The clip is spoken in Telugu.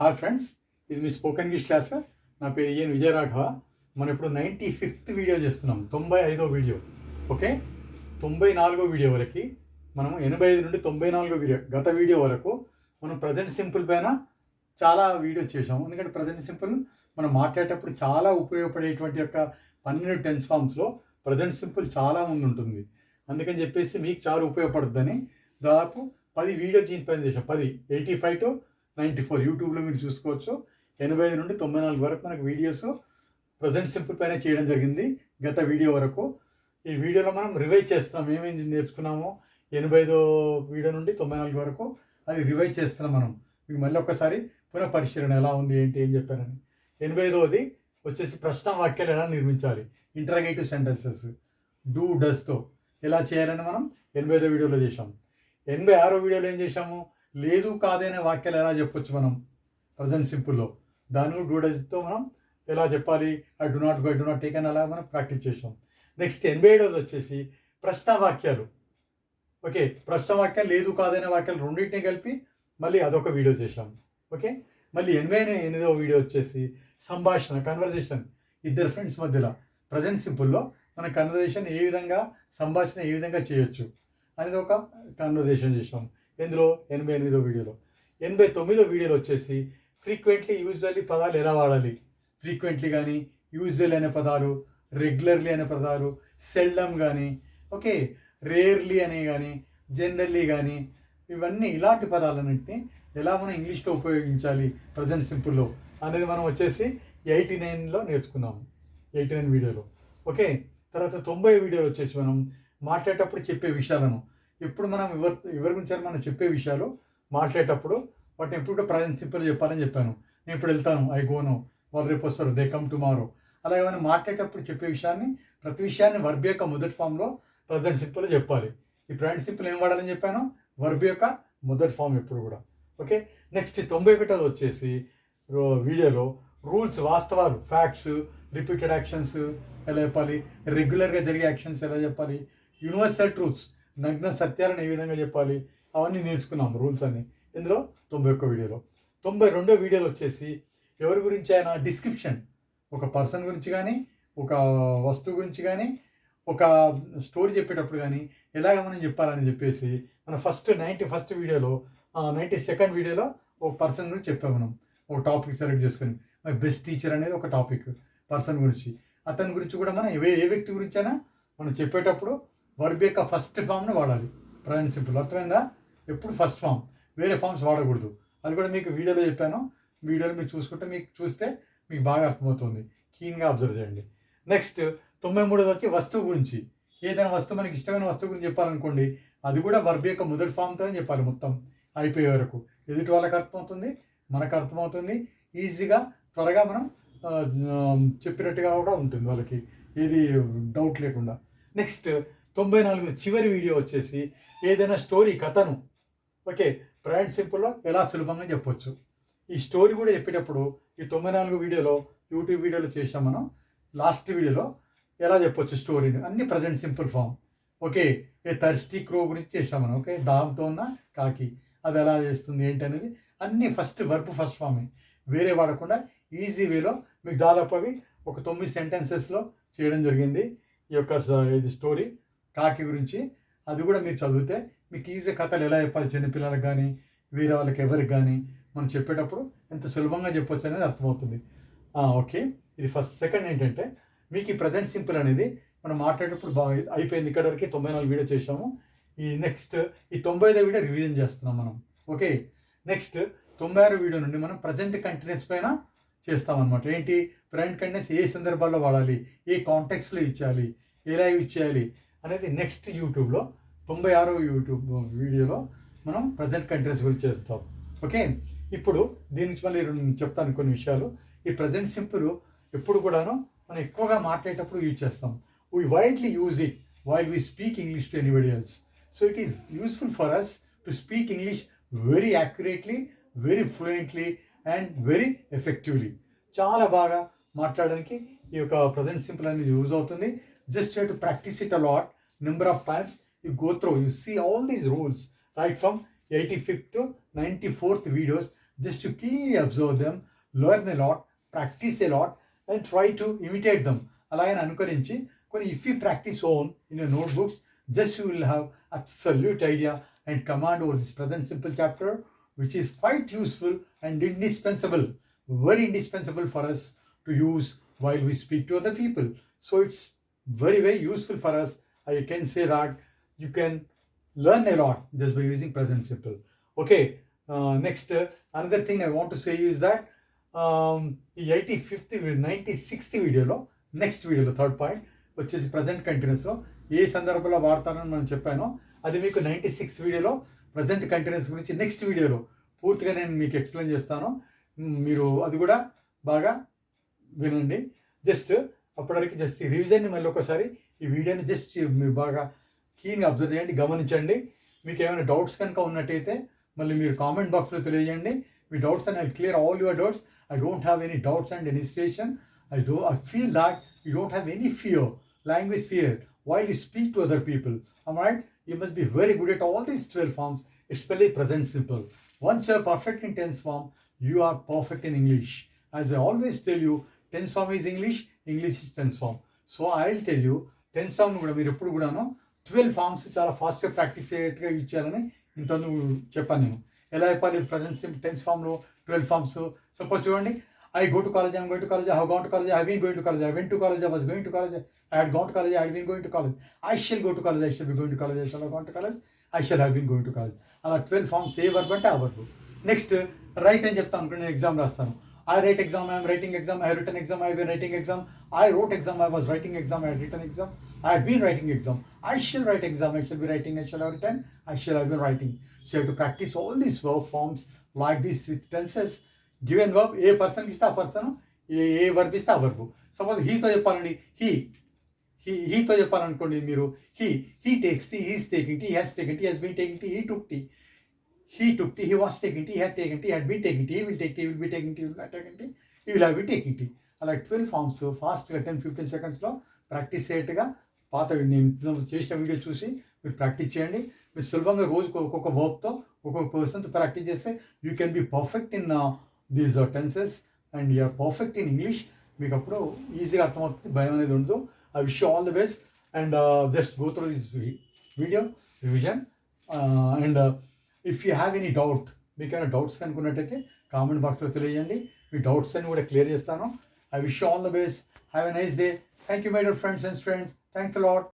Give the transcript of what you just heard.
హాయ్ ఫ్రెండ్స్ ఇది మీ స్పోకెన్ ఇంగ్లీష్ క్లాస్ నా పేరు ఈఎన్ విజయరాఘవ. మనం ఇప్పుడు నైంటీ ఫిఫ్త్ వీడియో చేస్తున్నాం తొంభై ఐదో వీడియో ఓకే తొంభై నాలుగో వీడియో వరకు మనం ఎనభై ఐదు నుండి తొంభై నాలుగో వీడియో గత వీడియో వరకు మనం ప్రజెంట్ సింపుల్ పైన చాలా వీడియో చేసాము ఎందుకంటే ప్రజెంట్ సింపుల్ మనం మాట్లాడేటప్పుడు చాలా ఉపయోగపడేటువంటి యొక్క పన్నెండు టెన్స్ ఫామ్స్లో ప్రజెంట్ సింపుల్ చాలా ముందు ఉంటుంది. అందుకని చెప్పేసి మీకు చాలా ఉపయోగపడుతుందని దాదాపు పది వీడియో దీని పైన చేసాం పది eighty five to ninety four యూట్యూబ్లో మీరు చూసుకోవచ్చు. ఎనభై ఐదు నుండి తొంభై నాలుగు వరకు మనకు వీడియోస్ ప్రజెంట్ సింపుల్ పైన చేయడం జరిగింది గత వీడియో వరకు. ఈ వీడియోలో మనం రివైజ్ చేస్తాం. ఏమేమి నేర్చుకున్నామో ఎనభై ఐదో వీడియో నుండి తొంభై నాలుగు వరకు అది రివైజ్ చేస్తున్నాం మనం. మీకు మళ్ళీ ఒక్కసారి పునః పరిశీలన ఎలా ఉంది ఏంటి ఏం చెప్పారని. ఎనభై ఐదోది వచ్చేసి ప్రశ్న వాక్యాలు ఎలా నిర్మించాలి? ఇంటరాగేటివ్ సెంటెన్సెస్ డూ డస్తో ఎలా చేయాలని మనం ఎనభై ఐదో వీడియోలో చేసాం ఎనభై ఆరో వీడియోలో ఏం చేశాము? లేదు కాదనే వాక్యాలు ఎలా చెప్పొచ్చు మనం? ప్రజెంట్ సింపుల్లో. దాని డూడజ్తో మనం ఎలా చెప్పాలి? I do not I do not take అని అలా మనం ప్రాక్టీస్ చేసాం. నెక్స్ట్ ఎనభై ఏడోది వచ్చేసి ప్రశ్న వాక్యాలు ఓకే ప్రశ్న వాక్యాలు లేదు కాదనే వాక్యాలు రెండింటిని కలిపి మళ్ళీ అదొక వీడియో చేసాం ఓకే మళ్ళీ ఎనభై ఎనిమిదో వీడియో వచ్చేసి సంభాషణ కన్వర్జేషన్ ఇద్దరు ఫ్రెండ్స్ మధ్యలో. ప్రజెంట్ సింపుల్లో మన కన్వర్జేషన్ ఏ విధంగా సంభాషణ ఏ విధంగా చేయొచ్చు అనేది ఒక కన్వర్జేషన్ చేసాం ఇందులో ఎనభై ఎనిమిదో వీడియోలో. ఎనభై తొమ్మిదో వీడియోలో వచ్చేసి ఫ్రీక్వెంట్లీ యూజువల్లీ పదాలు ఎలా వాడాలి? ఫ్రీక్వెంట్లీ కానీ యూజువల్ అనే పదాలు రెగ్యులర్లీ అనే పదాలు సెల్డమ్ కానీ ఓకే రేర్లీ అనే కానీ జనరల్లీ కానీ ఇవన్నీ ఇలాంటి పదాలన్నింటినీ ఎలా మనం ఇంగ్లీష్లో ఉపయోగించాలి? ప్రజెంట్ సింపుల్లో అనేది మనం వచ్చేసి ఎయిటీ నైన్లో నేర్చుకున్నాము ఎయిటీ నైన్ వీడియోలో. ఓకే తర్వాత తొంభై వీడియోలు వచ్చేసి మనం మాట్లాడేటప్పుడు చెప్పే విషయాలను. ఎప్పుడు మనం ఎవరి ఎవరి గురించి మనం చెప్పే విషయాలు మాట్లాడేటప్పుడు వాటిని ఎప్పుడు కూడా ప్రజెంట్ చెప్పాలని చెప్పాను. నేను ఇప్పుడు వెళ్తాను ఐ గోను వాళ్ళు రేపు వస్తారు దే కమ్ టుమారో. అలా ఏమైనా మాట్లాడేటప్పుడు చెప్పే విషయాన్ని ప్రతి విషయాన్ని వర్బ్ యొక్క మొదటి ఫామ్లో ప్రజెంట్ సింపుల్ చెప్పాలి. ఈ ప్రజెంట్ సింపుల్ ఏం వాడాలని చెప్పాను? వర్బ్ యొక్క మొదటి ఫామ్ ఎప్పుడు కూడా. ఓకే? నెక్స్ట్ తొంభై ఒకటోది వచ్చేసి వీడియోలో రూల్స్ వాస్తవాలు ఫ్యాక్ట్స్ రిపీటెడ్ యాక్షన్స్ ఎలా చెప్పాలి? రెగ్యులర్గా జరిగే యాక్షన్స్ ఎలా చెప్పాలి? Universal truths. నగ్న సత్యాలను ఏ విధంగా చెప్పాలి? అవన్నీ నేర్చుకున్నాం రూల్స్ అన్ని. ఇందులో తొంభై ఒక్క వీడియోలో. తొంభై రెండో వీడియోలో వచ్చేసి ఎవరి గురించి అయినా డిస్క్రిప్షన్. ఒక పర్సన్ గురించి కానీ ఒక వస్తువు గురించి కానీ ఒక స్టోరీ చెప్పేటప్పుడు కానీ ఎలాగ మనం చెప్పాలని చెప్పేసి మన ఫస్ట్ నైంటీ ఫస్ట్ వీడియోలో నైంటీ సెకండ్ వీడియోలో ఒక పర్సన్ గురించి చెప్పాము మనం. ఒక టాపిక్ సెలెక్ట్ చేసుకొని. మై బెస్ట్ టీచర్ అనేది ఒక టాపిక్ పర్సన్ గురించి. అతని గురించి కూడా మనం ఏ ఏ వ్యక్తి గురించి అయినా మనం చెప్పేటప్పుడు వర్బ్ యొక్క ఫస్ట్ ఫామ్ను వాడాలి. ప్రజెంట్ సింపుల్ అర్థమైందా? ఎప్పుడు ఫస్ట్ ఫామ్. వేరే ఫామ్స్ వాడకూడదు. అది కూడా మీకు వీడియోలో చెప్పాను. వీడియోలో మీరు చూసుకుంటే మీకు చూస్తే మీకు బాగా అర్థమవుతుంది. కీన్గా అబ్జర్వ్ చేయండి. నెక్స్ట్ తొంభై మూడోది వచ్చి వస్తువు గురించి. ఏదైనా వస్తువు మనకి ఇష్టమైన వస్తువు గురించి చెప్పాలనుకోండి అది కూడా వర్బ్ యొక్క మొదటి ఫామ్తో చెప్పాలి మొత్తం. అయిపోయే వరకు. ఎదుటి వాళ్ళకి అర్థమవుతుంది మనకు అర్థమవుతుంది. ఈజీగా త్వరగా మనం చెప్పినట్టుగా కూడా ఉంటుంది వాళ్ళకి. ఏది డౌట్ లేకుండా. నెక్స్ట్ తొంభై నాలుగు చివరి వీడియో వచ్చేసి ఏదైనా స్టోరీ కథను. ఓకే ప్రయాణ సింపుల్లో ఎలా సులభంగా చెప్పొచ్చు. ఈ స్టోరీ కూడా చెప్పేటప్పుడు ఈ తొంభై నాలుగు వీడియోలో యూట్యూబ్ వీడియోలో చేసాం మనం. లాస్ట్ వీడియోలో ఎలా చెప్పొచ్చు స్టోరీని. అన్ని present simple form. Okay a thirsty crow గురించి చేసాం మనం. ఓకే దాంతో ఉన్న కాకి. అది ఎలా చేస్తుంది ఏంటి అనేది అన్ని ఫస్ట్ వర్బ్ ఫస్ట్ ఫామే. వేరే వాడకుండా ఈజీ వేలో మీకు దాదాపు అవి ఒక తొమ్మిది సెంటెన్సెస్లో చేయడం జరిగింది. ఈ యొక్క ఇది స్టోరీ. కాకి గురించి అది కూడా మీరు చదివితే మీకు ఈజీ కథలు ఎలా చెప్పాలి చిన్నపిల్లలకు కానీ వేరే వాళ్ళకి ఎవరికి కానీ మనం చెప్పేటప్పుడు ఎంత సులభంగా చెప్పొచ్చు అనేది అర్థమవుతుంది. ఓకే. ఇది ఫస్ట్. సెకండ్ ఏంటంటే మీకు ఈ ప్రజెంట్ సింపుల్ అనేది మనం మాట్లాడేటప్పుడు బాగా అయిపోయింది ఇక్కడ వరకు తొంభై నాలుగు వీడియో చేసాము ఈ నెక్స్ట్ ఈ తొంభై ఐదో వీడియో రివిజన్ చేస్తున్నాం మనం. ఓకే. నెక్స్ట్ తొంభై ఆరు వీడియో నుండి మనం ప్రజెంట్ కంటిన్యూస్ పైన చేస్తామన్నమాట. ఏంటి? ప్రజెంట్ కంటిన్యూస్ ఏ సందర్భాల్లో వాడాలి? ఏ కాంటెక్స్లో ఇచ్చేయాలి? ఎలా యూజ్ చేయాలి? అనేది నెక్స్ట్ యూట్యూబ్లో తొంభై ఆరో యూట్యూబ్ వీడియోలో మనం ప్రజెంట్ కంట్రీస్ గురించి చేస్తాం. ఓకే ఇప్పుడు దీని నుంచి మళ్ళీ చెప్తాను కొన్ని విషయాలు. ఈ ప్రజెంట్ సింపుల్ ఎప్పుడు కూడాను మనం ఎక్కువగా మాట్లాడేటప్పుడు యూజ్ చేస్తాం. We widely use it while we speak English to anybody else so it is useful for us to speak English very accurately very fluently and very effectively చాలా బాగా మాట్లాడడానికి ఈ యొక్క ప్రజెంట్ సింపుల్ అనేది యూజ్ అవుతుంది. Just to practice it a lot number of times you go through you see all these rules right from eighty fifth ninety fourth videos just to keenly observe them, learn a lot, practice a lot, and try to imitate them. అలాగే అనుకరించి కొన్ని if you practice own in your notebooks just you will have absolute idea and command over this present simple chapter which is quite useful and indispensable very indispensable for us to use while we speak to other people. So it's very, very useful for us. Uh, I can say that you can learn a lot just by using present simple. Okay, uh, next, uh, another thing I want to say is that um, ఈ ఎయిటీ ఫిఫ్త్ నైంటీ సిక్స్త్ వీడియోలో నెక్స్ట్ వీడియోలో థర్డ్ పాయింట్ వచ్చేసి ప్రజెంట్ కంటిన్యూస్లో ఏ సందర్భంలో వాడతానని మనం చెప్పానో అది మీకు నైంటీ సిక్స్త్ వీడియోలో ప్రజెంట్ కంటిన్యూస్ గురించి నెక్స్ట్ వీడియోలో పూర్తిగా నేను మీకు ఎక్స్ప్లెయిన్ చేస్తాను మీరు అది కూడా బాగా వినండి జస్ట్ అప్పటివరకు జస్ట్ ఈ రివిజన్ని మళ్ళీ ఒకసారి ఈ వీడియోని జస్ట్ మీరు బాగా క్లీన్గా అబ్జర్వ్ చేయండి గమనించండి. మీకు ఏమైనా డౌట్స్ కనుక ఉన్నట్టయితే మళ్ళీ మీరు కామెంట్ బాక్స్లో తెలియజేయండి. మీ doubts and I clear all your doubts I don't have any doubts and any situation I do I feel that you don't have any fear language fear why you speak to other people am right you must be very good at all these twelve forms especially present simple once you perfect in tense form you are perfect in English as I always tell you tense form is English English is tense form so I will tell you ten tenses కూడా మీరు ఎప్పుడు కూడాను ట్వెల్వ్ ఫామ్స్ చాలా ఫాస్ట్గా ప్రాక్టీస్ అయ్యేట్టుగా యూజ్ చేయాలని ఇంత చెప్పాను నేను ఎలా చెప్పాలి ప్రజెంట్ టెన్స్ ఫామ్లో ట్వెల్వ్ ఫామ్స్ సపోజ్ చూడండి I go to college I'm going to college have gone to college I been going to college I went to college I was going to college I had gone to college I been going to college I shall go to college I shall be going to college I shall gone to college I shall have been going to college అలా ట్వెల్వ్ ఫామ్స్ ఏ వర్బ్ అంటే ఆ వర్బ్ నెక్స్ట్ రైట్ అని చెప్తాను అనుకో నేను ఎగ్జామ్ రాస్తాను i write exam I'm writing exam I written exam I been writing exam I wrote exam i was writing exam I written exam i had been writing exam. I shall write exam. I shall be writing. I shall have written. I shall have been writing. So you have to practice all these verb forms like this with tenses. Given verb, a person is ఆ పర్సన్ ఏ ఏ వర్బ్ ఇస్తే ఆ వర్బ్ సపోజ్ హీతో చెప్పాలండి హీ హీ హీతో చెప్పాలనుకోండి మీరు he he takes tea he's taking tea has taking tea has been taking tea he took tea he took tea, he was taking tea, he had taken tea, had been taking tea, he will take tea, he will be taking tea, he will not taking tea, he will have been taking tea. అలా ట్వెల్వ్ ఫామ్స్ ఫాస్ట్గా టెన్ ఫిఫ్టీన్ సెకండ్స్లో ప్రాక్టీస్ అయ్యేట్టుగా పాత నేను చేసిన వీడియో చూసి మీరు ప్రాక్టీస్ చేయండి. మీరు సులభంగా రోజుకు ఒక్కొక్క వర్క్తో ఒక్కొక్క పర్సన్తో ప్రాక్టీస్ చేస్తే you can be perfect in these tenses and you're perfect in English మీకు అప్పుడు ఈజీగా అర్థమవుతుంది భయం అనేది ఉండదు. I wish all the best and just go through this video revision and if you have any doubt మీకు ఏమైనా డౌట్స్ కనుక్కున్నట్టయితే కామెంట్ బాక్స్లో తెలియజేయండి. మీ డౌట్స్ అన్ని కూడా క్లియర్ చేస్తాను. I wish all the best have a nice day thank you my dear friends and friends thanks lot